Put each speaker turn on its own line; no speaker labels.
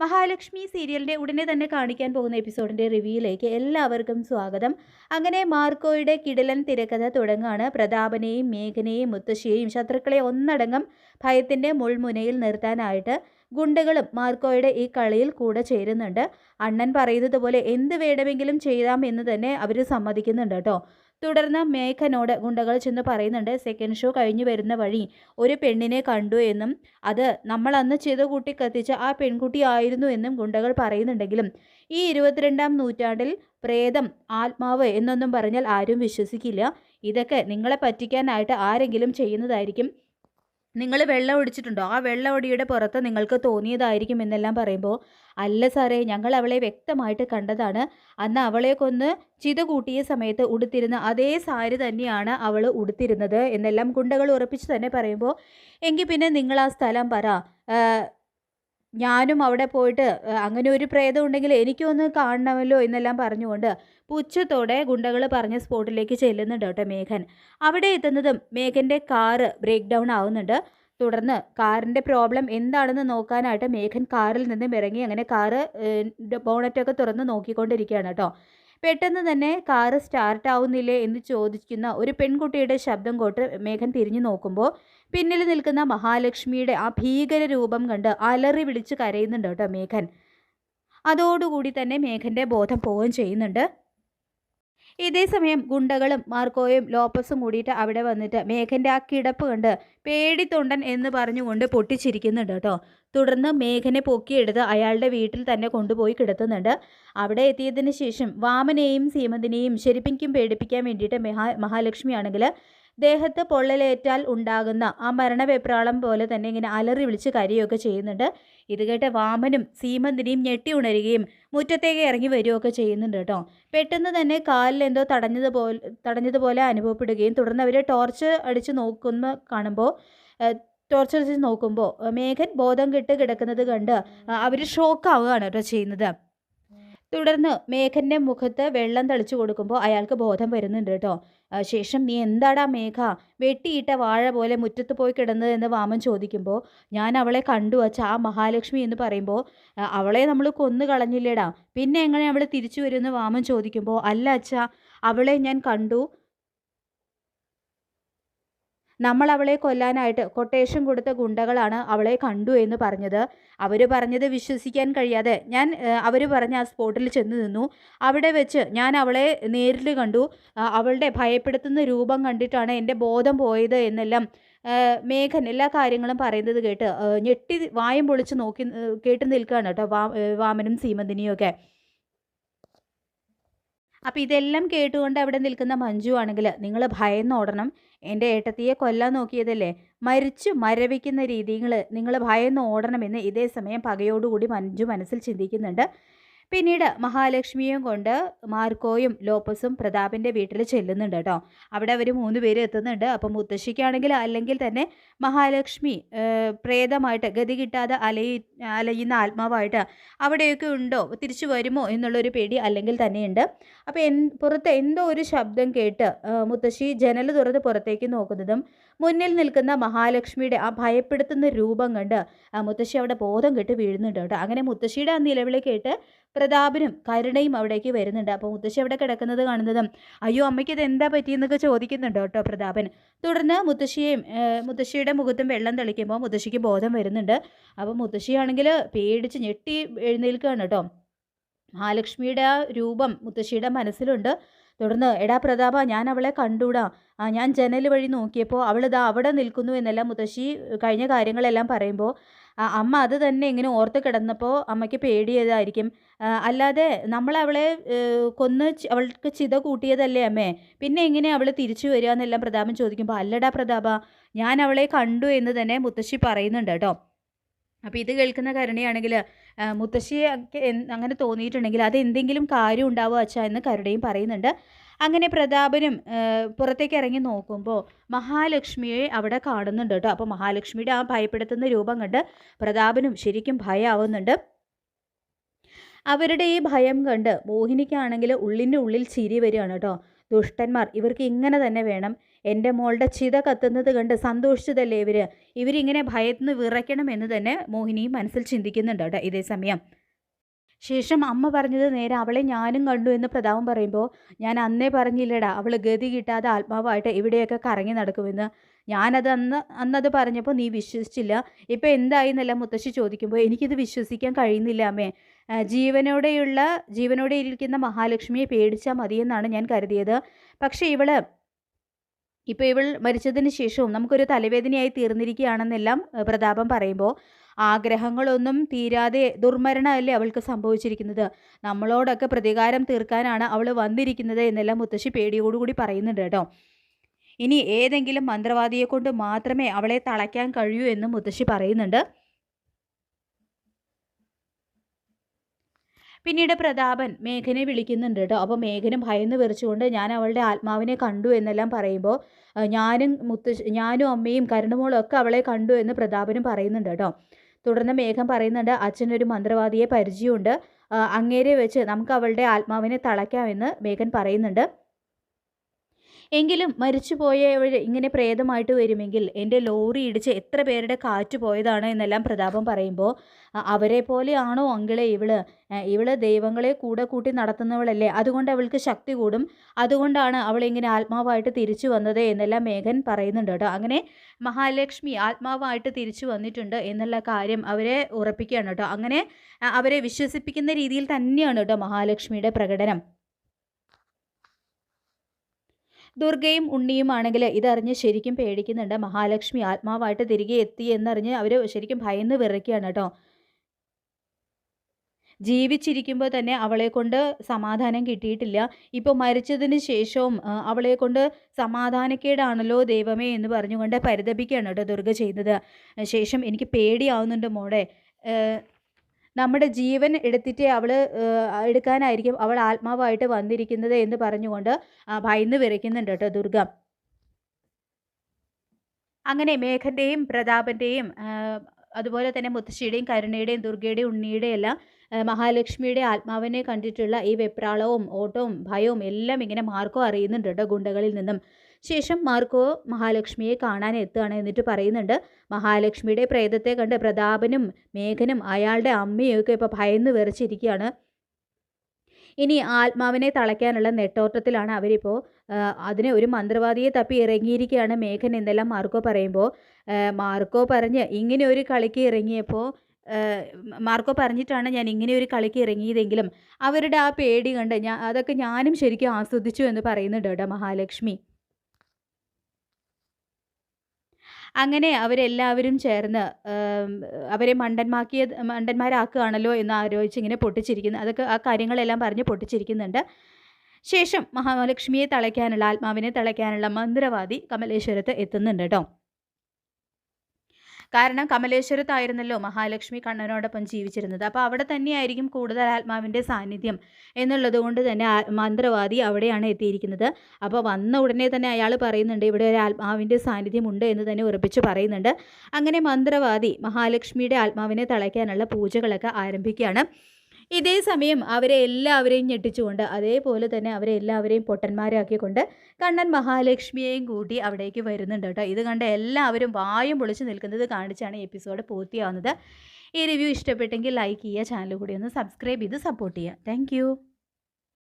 മഹാലക്ഷ്മി സീരിയലിന്റെ ഉടനെ തന്നെ കാണിക്കാൻ പോകുന്ന എപ്പിസോഡിന്റെ റിവ്യൂയിലേക്ക് എല്ലാവർക്കും സ്വാഗതം. അങ്ങനെ മാർക്കോയുടെ കിടലൻ തിരക്കഥ തുടങ്ങാണ്. പ്രതാപനെയും മേഘനെയും മുത്തശ്ശിയെയും ശത്രുക്കളെ ഒന്നടങ്കം ഭയത്തിന്റെ മുൾമുനയിൽ നിർത്താനായിട്ട് ഗുണ്ടകളും മാർക്കോയുടെ ഈ കളിയിൽ കൂടെ ചേരുന്നുണ്ട്. അണ്ണൻ പറയുന്നത് പോലെ എന്ത് വേണമെങ്കിലും ചെയ്യാം എന്ന് തന്നെ അവർ സമ്മതിക്കുന്നുണ്ട് കേട്ടോ. തുടർന്ന് മേഘനോട് ഗുണ്ടകൾ ചെന്ന് പറയുന്നുണ്ട് സെക്കൻഡ് ഷോ കഴിഞ്ഞു വരുന്ന വഴി ഒരു പെണ്ണിനെ കണ്ടു എന്നും അത് നമ്മൾ അന്ന് ചെയ്ത കൂട്ടി കത്തിച്ച ആ പെൺകുട്ടി ആയിരുന്നു എന്നും ഗുണ്ടകൾ പറയുന്നുണ്ടെങ്കിലും ഈ ഇരുപത്തിരണ്ടാം നൂറ്റാണ്ടിൽ പ്രേതം ആത്മാവ് എന്നൊന്നും പറഞ്ഞാൽ ആരും വിശ്വസിക്കില്ല. ഇതൊക്കെ നിങ്ങളെ പറ്റിക്കാനായിട്ട് ആരെങ്കിലും ചെയ്യുന്നതായിരിക്കും. നിങ്ങൾ വെള്ളം ഒടിച്ചിട്ടുണ്ടോ? ആ വെള്ളം ഒടിയുടെ പുറത്ത് നിങ്ങൾക്ക് തോന്നിയതായിരിക്കും എന്നെല്ലാം പറയുമ്പോൾ അല്ല സാറേ ഞങ്ങൾ അവളെ വ്യക്തമായിട്ട് കണ്ടതാണ്. അന്ന് അവളെ കൊന്ന് ചിത കൂട്ടിയ സമയത്ത് ഉടുത്തിരുന്ന അതേ സാരി തന്നെയാണ് അവൾ ഉടുത്തിരുന്നത് എന്നെല്ലാം ഗുണ്ടകൾ ഉറപ്പിച്ച് തന്നെ പറയുമ്പോൾ എങ്കിൽ പിന്നെ നിങ്ങൾ ആ സ്ഥലം പറ. ഞാനും അവിടെ പോയിട്ട് അങ്ങനെ ഒരു പ്രേതം ഉണ്ടെങ്കിൽ എനിക്കൊന്ന് കാണണമല്ലോ എന്നെല്ലാം പറഞ്ഞുകൊണ്ട് പുച്ഛത്തോടെ ഗുണ്ടകൾ പറഞ്ഞ സ്പോട്ടിലേക്ക് ചെല്ലുന്നുണ്ട് കേട്ടോ മേഘൻ. അവിടെ എത്തുന്നതും മേഘന്റെ കാറ് ബ്രേക്ക് ഡൗൺ ആവുന്നുണ്ട്. തുടർന്ന് കാറിന്റെ പ്രോബ്ലം എന്താണെന്ന് നോക്കാനായിട്ട് മേഘൻ കാറിൽ നിന്നും ഇറങ്ങി അങ്ങനെ കാറ് ബോണറ്റൊക്കെ തുറന്ന് നോക്കിക്കൊണ്ടിരിക്കുകയാണ് കേട്ടോ. പെട്ടെന്ന് തന്നെ കാറ് സ്റ്റാർട്ട് ആവുന്നില്ലേ എന്ന് ചോദിക്കുന്ന ഒരു പെൺകുട്ടിയുടെ ശബ്ദം കോട്ട് മേഘൻ തിരിഞ്ഞു നോക്കുമ്പോൾ പിന്നിൽ നിൽക്കുന്ന മഹാലക്ഷ്മിയുടെ ആ ഭീകര രൂപം കണ്ട് അലറി വിളിച്ച് കരയുന്നുണ്ട് കേട്ടോ മേഘൻ. അതോടുകൂടി തന്നെ മേഘന്റെ ബോധം പോവുകയും ചെയ്യുന്നുണ്ട്. ഇതേ സമയം ഗുണ്ടകളും മാർക്കോയും ലോപ്പസും കൂടിയിട്ട് അവിടെ വന്നിട്ട് മേഘന്റെ ആ കിടപ്പ് കണ്ട് പേടിത്തൊണ്ടൻ എന്ന് പറഞ്ഞുകൊണ്ട് പൊട്ടിച്ചിരിക്കുന്നുണ്ട് കേട്ടോ. തുടർന്ന് മേഘനെ പൊക്കിയെടുത്ത് അയാളുടെ വീട്ടിൽ തന്നെ കൊണ്ടുപോയി കിടത്തുന്നുണ്ട്. അവിടെ എത്തിയതിന് ശേഷം വാമനെയും സീമന്തിനെയും ശരിപ്പിക്കും പേടിപ്പിക്കാൻ വേണ്ടിയിട്ട് മഹാ മഹാലക്ഷ്മി ആണെങ്കിൽ ദേഹത്ത് പൊള്ളലേറ്റാൽ ഉണ്ടാകുന്ന ആ മരണവെപ്രാളം പോലെ തന്നെ ഇങ്ങനെ അലറി വിളിച്ച് കരയുകയൊക്കെ ചെയ്യുന്നുണ്ട്. ഇത് കേട്ട് വാമനും സീമന്തിനെയും ഞെട്ടി ഉണരുകയും മുറ്റത്തേക്ക് ഇറങ്ങി വരികയൊക്കെ ചെയ്യുന്നുണ്ട് കേട്ടോ. പെട്ടെന്ന് തന്നെ കാലിൽ എന്തോ തടഞ്ഞതുപോലെ തടഞ്ഞതുപോലെ അനുഭവപ്പെടുകയും തുടർന്ന് അവർ ടോർച്ച് അടിച്ച് നോക്കുന്ന കാണുമ്പോൾ ടോർച്ച് അടിച്ച് നോക്കുമ്പോൾ മേഘൻ ബോധം കെട്ട് കിടക്കുന്നത് കണ്ട് അവർ ഷോക്കാവുകയാണ് കേട്ടോ ചെയ്യുന്നത്. തുടർന്ന് മേഘന്റെ മുഖത്ത് വെള്ളം തളിച്ചു കൊടുക്കുമ്പോൾ അയാൾക്ക് ബോധം വരുന്നുണ്ട് കേട്ടോ. ശേഷം നീ എന്താടാ മേഘ? വെട്ടിയിട്ട വാഴ പോലെ മുറ്റത്ത് പോയി കിടന്നത്? എന്ന് വാമൻ ചോദിക്കുമ്പോൾ ഞാൻ അവളെ കണ്ടു വച്ച ആ മഹാലക്ഷ്മി എന്ന് പറയുമ്പോൾ അവളെ നമ്മൾ കൊന്നു കളഞ്ഞില്ലേടാ? പിന്നെ എങ്ങനെ അവൾ തിരിച്ചു വരുമെന്ന് വാമൻ ചോദിക്കുമ്പോൾ അല്ല അച്ഛാ അവളെ ഞാൻ കണ്ടു നമ്മൾ അവളെ കൊല്ലാനായിട്ട് കൊട്ടേഷൻ കൊടുത്ത ഗുണ്ടകളാണ് അവളെ കണ്ടു എന്ന് പറഞ്ഞത്. അവർ പറഞ്ഞത് വിശ്വസിക്കാൻ കഴിയാതെ ഞാൻ അവർ പറഞ്ഞ ആ സ്പോട്ടിൽ ചെന്ന് നിന്നു. അവിടെ വെച്ച് ഞാൻ അവളെ നേരിൽ കണ്ടു. അവളുടെ ഭയപ്പെടുത്തുന്ന രൂപം കണ്ടിട്ടാണ് എന്റെ ബോധം പോയത് എന്നെല്ലാം മേഘൻ എല്ലാ കാര്യങ്ങളും പറയുന്നത് കേട്ട് ഞെട്ടി വായം പൊളിച്ച് നോക്കി കേട്ട് നിൽക്കുകയാണ് കേട്ടോ വാമനും സീമന്തിനിയും ഒക്കെ. അപ്പോൾ ഇതെല്ലാം കേട്ടുകൊണ്ട് അവിടെ നിൽക്കുന്ന മഞ്ജു ആണെങ്കിൽ നിങ്ങൾ ഭയന്നോടണം എന്റെ ഏട്ടത്തിയെ കൊല്ലാൻ നോക്കിയതല്ലേ? മരിച്ചു മരവിക്കുന്ന രീതികൾ നിങ്ങൾ ഭയന്ന് ഓടണമെന്ന് ഇതേ സമയം പകയോടുകൂടി മഞ്ജു മനസ്സിൽ ചിന്തിക്കുന്നുണ്ട്. പിന്നീട് മഹാലക്ഷ്മിയും കൊണ്ട് മാർക്കോയും ലോപ്പസും പ്രതാപിന്റെ വീട്ടിൽ ചെല്ലുന്നുണ്ട് കേട്ടോ. അവിടെ അവർ മൂന്ന് പേര് എത്തുന്നുണ്ട്. അപ്പം മുത്തശ്ശിക്കാണെങ്കിൽ അല്ലെങ്കിൽ തന്നെ മഹാലക്ഷ്മി പ്രേതമായിട്ട് ഗതി കിട്ടാതെ അലയി അലയുന്ന ആത്മാവായിട്ട് അവിടെയൊക്കെ ഉണ്ടോ? തിരിച്ചു വരുമോ എന്നുള്ളൊരു പേടി അല്ലെങ്കിൽ തന്നെയുണ്ട്. അപ്പോൾ എൻ പുറത്ത് എന്തോ ഒരു ശബ്ദം കേട്ട് മുത്തശ്ശി ജനൽ തുറന്ന് പുറത്തേക്ക് നോക്കുന്നതും മുന്നിൽ നിൽക്കുന്ന മഹാലക്ഷ്മിയുടെ ആ ഭയപ്പെടുത്തുന്ന രൂപം കണ്ട് മുത്തശ്ശി അവിടെ ബോധം കെട്ട് വീഴുന്നുണ്ട് കേട്ടോ. അങ്ങനെ മുത്തശ്ശിയുടെ ആ നിലവിളി കേട്ട് പ്രതാപനും കരുണയും അവിടേക്ക് വരുന്നുണ്ട്. അപ്പോൾ മുത്തശ്ശി അവിടെ കിടക്കുന്നത് കാണുന്നതും അയ്യോ അമ്മയ്ക്ക് ഇത് എന്താ പറ്റിയെന്നൊക്കെ ചോദിക്കുന്നുണ്ട് കേട്ടോ പ്രതാപൻ. തുടർന്ന് മുത്തശ്ശിയെയും മുത്തശ്ശിയുടെ മുഖത്തും വെള്ളം തെളിക്കുമ്പോൾ മുത്തശ്ശിക്ക് ബോധം വരുന്നുണ്ട്. അപ്പോൾ മുത്തശ്ശിയാണെങ്കിൽ പേടിച്ച് ഞെട്ടി എഴുന്നേൽക്കുകയാണ് കേട്ടോ. മഹാലക്ഷ്മിയുടെ ആ രൂപം മുത്തശ്ശിയുടെ മനസ്സിലുണ്ട്. തുടർന്ന് എടാ പ്രതാപ ഞാൻ അവളെ കണ്ടൂടാ. ആ ഞാൻ ജനൽ വഴി നോക്കിയപ്പോൾ അവൾ ഇതാ അവിടെ നിൽക്കുന്നു എന്നെല്ലാം മുത്തശ്ശി കഴിഞ്ഞ കാര്യങ്ങളെല്ലാം പറയുമ്പോൾ അമ്മ അത് തന്നെ ഇങ്ങനെ ഓർത്ത് കിടന്നപ്പോൾ അമ്മയ്ക്ക് പേടിയതായിരിക്കും. അല്ലാതെ നമ്മൾ അവളെ കൊന്ന് അവൾക്ക് ചിത കൂട്ടിയതല്ലേ അമ്മേ? പിന്നെ എങ്ങനെ അവൾ തിരിച്ചു വരിക എന്നെല്ലാം പ്രതാപൻ ചോദിക്കുമ്പോൾ അല്ലടാ പ്രതാപ ഞാൻ അവളെ കണ്ടു എന്ന് തന്നെ മുത്തശ്ശി പറയുന്നുണ്ട് കേട്ടോ. അപ്പോൾ ഇത് കേൾക്കുന്ന കരുണയാണെങ്കിൽ മുത്തശ്ശിയെ അങ്ങനെ തോന്നിയിട്ടുണ്ടെങ്കിൽ അത് എന്തെങ്കിലും കാര്യം ഉണ്ടാവുക അച്ഛാ എന്ന് കരുണയും പറയുന്നുണ്ട്. അങ്ങനെ പ്രതാപനും പുറത്തേക്ക് ഇറങ്ങി നോക്കുമ്പോൾ മഹാലക്ഷ്മിയെ അവിടെ കാണുന്നുണ്ട് കേട്ടോ. അപ്പോൾ മഹാലക്ഷ്മിയുടെ ആ ഭയപ്പെടുത്തുന്ന രൂപം കണ്ട് പ്രതാപനും ശരിക്കും ഭയമാവുന്നുണ്ട് അവരുടെ ഈ ഭയം കണ്ട് മോഹിനിക്കാണെങ്കിൽ ഉള്ളിന്റെ ഉള്ളിൽ ചിരി വരികയാണ് കേട്ടോ. ദുഷ്ടന്മാർ ഇവർക്ക് ഇങ്ങനെ തന്നെ വേണം. എന്റെ മോളുടെ ചിത കത്തുന്നത് കണ്ട് സന്തോഷിച്ചതല്ലേ ഇവർ ഇവരിങ്ങനെ ഭയത്തുനിന്ന് വിറയ്ക്കണം എന്ന് തന്നെ മോഹിനി മനസ്സിൽ ചിന്തിക്കുന്നുണ്ട് കേട്ടോ ഇതേ സമയം. ശേഷം അമ്മ പറഞ്ഞത് നേരെ അവളെ ഞാനും കണ്ടു എന്ന് പ്രതാപം പറയുമ്പോൾ ഞാൻ അന്നേ പറഞ്ഞില്ലടാ അവൾ ഗതി കിട്ടാതെ ആത്മാവായിട്ട് ഇവിടെയൊക്കെ കറങ്ങി നടക്കുമെന്ന്. ഞാനത് അന്ന് അന്നത് പറഞ്ഞപ്പോൾ നീ വിശ്വസിച്ചില്ല. ഇപ്പോൾ എന്തായി എന്നല്ല മുത്തശ്ശി ചോദിക്കുമ്പോൾ എനിക്കിത് വിശ്വസിക്കാൻ കഴിയുന്നില്ല അമ്മേ. ജീവനോടെയുള്ള ജീവനോടെ ഇരിക്കുന്ന മഹാലക്ഷ്മിയെ പേടിച്ചാൽ മതിയെന്നാണ് ഞാൻ കരുതിയത്. പക്ഷേ ഇവൾ ഇപ്പോൾ ഇവൾ മരിച്ചതിന് ശേഷവും നമുക്കൊരു തലവേദനയായി തീർന്നിരിക്കുകയാണെന്നെല്ലാം പ്രതാപം പറയുമ്പോൾ ആഗ്രഹങ്ങളൊന്നും തീരാതെ ദുർമരണമല്ലേ അവൾക്ക് സംഭവിച്ചിരിക്കുന്നത്? നമ്മളോടൊക്കെ പ്രതികാരം തീർക്കാനാണ് അവൾ വന്നിരിക്കുന്നത് എന്നെല്ലാം മുത്തശ്ശി പേടിയോടുകൂടി പറയുന്നുണ്ട് കേട്ടോ. ഇനി ഏതെങ്കിലും മന്ത്രവാദിയെ കൊണ്ട് മാത്രമേ അവളെ തളയ്ക്കാൻ കഴിയൂ എന്ന് മുത്തശ്ശി പറയുന്നുണ്ട്. പിന്നീട് പ്രതാപൻ മേഘനെ വിളിക്കുന്നുണ്ട് കേട്ടോ. അപ്പോൾ മേഘന ഭയന്ന് വിറച്ചുകൊണ്ട് ഞാൻ അവളുടെ ആത്മാവിനെ കണ്ടു എന്നെല്ലാം പറയുമ്പോൾ ഞാനും മുത്ത ഞാനും അമ്മയും കരുണമോളും ഒക്കെ അവളെ കണ്ടു എന്ന് പ്രതാപനും പറയുന്നുണ്ട് കേട്ടോ. തുടർന്ന് മേഘം പറയുന്നുണ്ട് അച്ഛനൊരു മന്ത്രവാദിയെ പരിചയമുണ്ട്. അങ്ങേരെ വെച്ച് നമുക്ക് അവളുടെ ആത്മാവിനെ തളയ്ക്കാമെന്ന് മേഘൻ പറയുന്നുണ്ട്. എങ്കിലും മരിച്ചുപോയവർ ഇങ്ങനെ പ്രേതമായിട്ട് വരുമെങ്കിൽ എന്റെ ലോറി ഇടിച്ച് എത്ര പേരുടെ കാറ്റ് പോയതാണ് എന്നെല്ലാം പ്രതാപം പറയുമ്പോൾ അവരെ പോലെയാണോ അങ്കിളെ ഇവൾ? ഇവൾ ദൈവങ്ങളെ കൂടെ കൂട്ടി നടത്തുന്നവളല്ലേ? അതുകൊണ്ട് അവൾക്ക് ശക്തി കൂടും. അതുകൊണ്ടാണ് അവൾ ഇങ്ങനെ ആത്മാവായിട്ട് തിരിച്ചു വന്നത് എന്നെല്ലാം മേഘൻ പറയുന്നുണ്ട് കേട്ടോ. അങ്ങനെ മഹാലക്ഷ്മി ആത്മാവായിട്ട് തിരിച്ചു വന്നിട്ടുണ്ട് എന്നുള്ള കാര്യം അവരെ ഉറപ്പിക്കുകയാണ് കേട്ടോ. അങ്ങനെ അവരെ വിശ്വസിപ്പിക്കുന്ന രീതിയിൽ തന്നെയാണ് കേട്ടോ മഹാലക്ഷ്മിയുടെ പ്രകടനം. ദുർഗയും ഉണ്ണിയുമാണെങ്കിൽ ഇതറിഞ്ഞ് ശരിക്കും പേടിക്കുന്നുണ്ട്. മഹാലക്ഷ്മി ആത്മാവായിട്ട് തിരികെ എത്തി എന്നറിഞ്ഞ് അവർ ശരിക്കും ഭയന്ന് വിറയ്ക്കുകയാണ് കേട്ടോ. ജീവിച്ചിരിക്കുമ്പോൾ തന്നെ അവളെ കൊണ്ട് സമാധാനം കിട്ടിയിട്ടില്ല. ഇപ്പോൾ മരിച്ചതിന് ശേഷവും അവളെ കൊണ്ട് സമാധാനക്കേടാണല്ലോ ദൈവമേ എന്ന് പറഞ്ഞുകൊണ്ട് പരിതപിക്കുകയാണ് കേട്ടോ ദുർഗ ചെയ്തത് ശേഷം എനിക്ക് പേടിയാവുന്നുണ്ട് മോളെ. നമ്മുടെ ജീവൻ എടുത്തിട്ട് അവൾ എടുക്കാനായിരിക്കും അവൾ ആത്മാവായിട്ട് വന്നിരിക്കുന്നത് എന്ന് പറഞ്ഞുകൊണ്ട് ഭയന്ന് വിറയ്ക്കുന്നുണ്ട് കേട്ടോ ദുർഗ. അങ്ങനെ മേഘന്റെയും പ്രതാപന്റെയും അതുപോലെ തന്നെ മുത്തശ്ശിയുടെയും കരുണയുടെയും ദുർഗയുടെയും ഉണ്ണിയുടെയും എല്ലാം മഹാലക്ഷ്മിയുടെ ആത്മാവിനെ കണ്ടിട്ടുള്ള ഈ വെപ്രാളവും ഓട്ടവും ഭയവും എല്ലാം ഇങ്ങനെ മാർക്കോ അറിയുന്നുണ്ട് കേട്ടോ ഗുണ്ടകളിൽ നിന്നും. ശേഷം മാർക്കോ മഹാലക്ഷ്മിയെ കാണാൻ എത്തുകയാണ് എന്നിട്ട് പറയുന്നുണ്ട് മഹാലക്ഷ്മിയുടെ പ്രേതത്തെ കണ്ട് പ്രതാപനും മേഘനും അയാളുടെ അമ്മയൊക്കെ ഇപ്പോൾ ഭയന്ന് വിറച്ചിരിക്കുകയാണ്. ഇനി ആത്മാവിനെ തളയ്ക്കാനുള്ള നെട്ടോട്ടത്തിലാണ് അവരിപ്പോൾ അതിന് ഒരു മന്ത്രവാദിയെ തപ്പി ഇറങ്ങിയിരിക്കുകയാണ് മേഘൻ എന്നെല്ലാം മാർക്കോ പറയുമ്പോൾ മാർക്കോ പറഞ്ഞ് ഇങ്ങനെ ഒരു കളിക്ക് ഇറങ്ങിയപ്പോൾ മാർക്കോ പറഞ്ഞിട്ടാണ് ഞാൻ ഇങ്ങനെ ഒരു കളിക്ക് ഇറങ്ങിയതെങ്കിലും അവരുടെ ആ പേടി കണ്ട് ഞാൻ അതൊക്കെ ഞാനും ശരിക്കും ആസ്വദിച്ചു എന്ന് പറയുന്നുണ്ട് കേട്ടോ മഹാലക്ഷ്മി. അങ്ങനെ അവരെല്ലാവരും ചേർന്ന് അവരെ മണ്ടന്മാക്കിയ മണ്ടന്മാരാക്കുകയാണല്ലോ എന്ന് ആലോചിച്ച് ഇങ്ങനെ പൊട്ടിച്ചിരിക്കുന്നു. അതൊക്കെ ആ കാര്യങ്ങളെല്ലാം പറഞ്ഞ് പൊട്ടിച്ചിരിക്കുന്നുണ്ട്. ശേഷം മഹാലക്ഷ്മിയെ തളയ്ക്കാനുള്ള ആത്മാവിനെ തളയ്ക്കാനുള്ള മന്ത്രവാദി കമലേശ്വരത്ത് എത്തുന്നുണ്ട് കേട്ടോ. കാരണം കമലേശ്വരത്തായിരുന്നല്ലോ മഹാലക്ഷ്മി കണ്ണനോടൊപ്പം ജീവിച്ചിരുന്നത്. അപ്പോൾ അവിടെ തന്നെയായിരിക്കും കൂടുതൽ ആത്മാവിന്റെ സാന്നിധ്യം എന്നുള്ളത് കൊണ്ട് തന്നെ മന്ത്രവാദി അവിടെയാണ് എത്തിയിരിക്കുന്നത്. അപ്പോൾ വന്ന ഉടനെ തന്നെ അയാൾ പറയുന്നുണ്ട് ഇവിടെ ഒരു ആത്മാവിന്റെ സാന്നിധ്യം ഉണ്ട് എന്ന് തന്നെ ഉറപ്പിച്ച് പറയുന്നുണ്ട്. അങ്ങനെ മന്ത്രവാദി മഹാലക്ഷ്മിയുടെ ആത്മാവിനെ തളയ്ക്കാനുള്ള പൂജകളൊക്കെ ആരംഭിക്കുകയാണ്. ഇതേ സമയം അവരെ എല്ലാവരെയും ഞെട്ടിച്ചുകൊണ്ട് അതേപോലെ തന്നെ അവരെ എല്ലാവരെയും പൊട്ടന്മാരാക്കിക്കൊണ്ട് കണ്ണൻ മഹാലക്ഷ്മിയെയും കൂട്ടി അവിടേക്ക് വരുന്നുണ്ട് കേട്ടോ. ഇത് കണ്ട് എല്ലാവരും വായും പൊളിച്ച് നിൽക്കുന്നത് കാണിച്ചാണ് ഈ എപ്പിസോഡ് പൂർത്തിയാവുന്നത്. ഈ റിവ്യൂ ഇഷ്ടപ്പെട്ടെങ്കിൽ ലൈക്ക് ചെയ്യുക ചാനൽ കൂടി ഒന്ന് സബ്സ്ക്രൈബ് ചെയ്ത് സപ്പോർട്ട് ചെയ്യുക. താങ്ക്